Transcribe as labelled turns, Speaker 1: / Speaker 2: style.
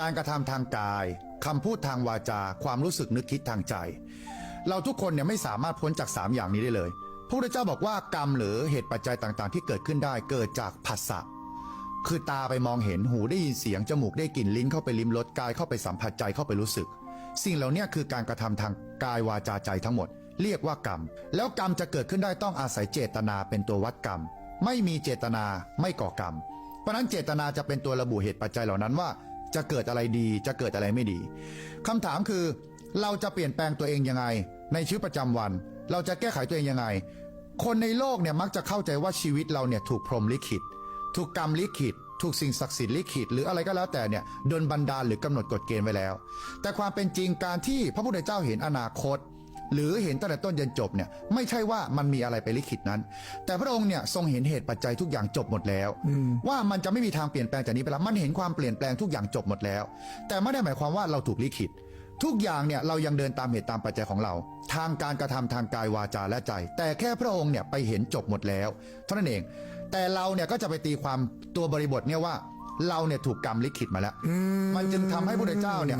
Speaker 1: การกระทำทางกายคำพูดทางวาจา ความรู้สึกนึกคิดทางใจ เราทุกคนเนี่ยไม่สามารถพ้นจาก 3 อย่างนี้ได้เลยพระพุทธเจ้าบอกว่ากรรมหรือเหตุปัจจัยต่างๆ ที่เกิดขึ้นได้เกิดจากผัสสะคือตาไปมองเห็นหูได้ยินเสียงจมูกได้กลิ่นลิ้นเข้าไปลิ้มรสกายเข้าไปสัมผัสใจเข้าไปรู้สึก สิ่งเหล่านี้คือการกระทำทางกายวาจาใจทั้งหมด เรียกว่ากรรม แล้วกรรมจะเกิดขึ้นได้ต้องอาศัยเจตนาเป็นตัววัดกรรม ไม่มีเจตนาไม่ก่อกรรม เพราะนั้นเจตนาจะเป็นตัวระบุเหตุปัจจัยเหล่านั้นว่า จะเกิดอะไรดี จะเกิดอะไรไม่ดีคำถามคือ เราจะเปลี่ยนแปลงตัวเองยังไง ในชีวิตประจำวัน เราจะแก้ไขตัวเองยังไง คนในโลกเนี่ยมักจะเข้าใจว่าชีวิตเราเนี่ยถูกพรหมลิขิต ถูกกรรมลิขิตถูกสิ่งศักดิ์สิทธิ์ลิขิตหรืออะไรก็แล้วแต่เนี่ยดนบันดาลหรือกำหนดกฎเกณฑ์ไว้แล้ว แต่ความเป็นจริงการที่พระพุทธเจ้าเห็นอนาคต หรือเห็นตั้งแต่ต้นจนจบเนี่ยไม่ใช่ว่ามันมีอะไรไปลิขิตนั้น แต่พระองค์เนี่ยทรงเห็นเหตุปัจจัยทุกอย่างจบหมดแล้ว ว่ามันจะไม่มีทางเปลี่ยนแปลงจากนี้ไปแล้วมันเห็นความเปลี่ยนแปลงทุกอย่างจบหมดแล้ว แต่ไม่ได้หมายความว่าเราถูกลิขิต ทุกอย่างเนี่ยเรายังเดินตามเหตุตามปัจจัยของเรา ทางการกระทำทางกายวาจาและใจ แต่แค่พระองค์เนี่ยไปเห็นจบหมดแล้วเท่านั้นเอง แต่เราเนี่ยก็จะไปตีความตัวบริบทเนี่ยว่าเราเนี่ยถูกกรรมลิขิตมาแล้ว มันจึงทำให้พระพุทธเจ้าเนี่ย